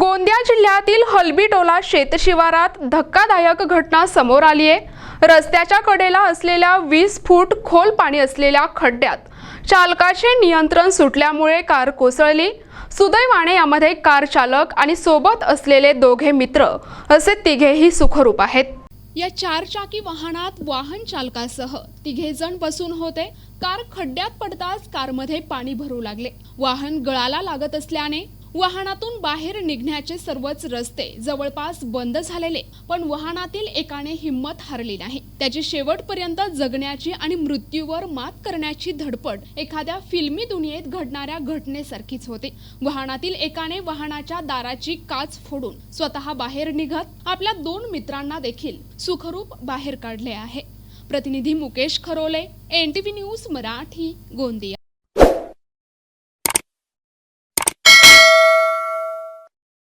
गोंदिया जिल्ह्यातील हलबीटोला शेतशिवारात धक्कादायक घटना समोर आली आहे. रस्त्याच्या कडेला असलेल्या वीस फूट खोल पाणी असलेल्या खड्ड्यात चालकाचे नियंत्रण सुटल्यामुळे कार कोसळली. सुदैवाने यामध्ये कार चालक आणि सोबत असलेले दोघे मित्र असे तिघेही सुखरूप आहेत. या चारचाकी वाहनात वाहन चालकासह तिघे जण बसून होते. कार खड्ड्यात पडताच कारमध्ये पाणी भरू लागले. वाहन गळाला लागत असल्याने वाहनातून बाहेर निघण्याचे सर्वच रस्ते जवळपास बंद झालेले पण वाहनातील एकाने हिंमत हरली नाही. त्याची शेवटपर्यंत जगण्याची आणि मृत्यूवर मात करण्याची धडपड एखाद्या फिल्मी दुनियेत घडणाऱ्या घटनेसारखीच होती. वाहनातील एकाने वाहनाच्या दाराची काच फोडून स्वतः बाहेर निघत आपल्या दोन मित्रांना देखील सुखरूप बाहेर काढले आहे. प्रतिनिधी Mukesh Kharole N T V news Marathi Gondia.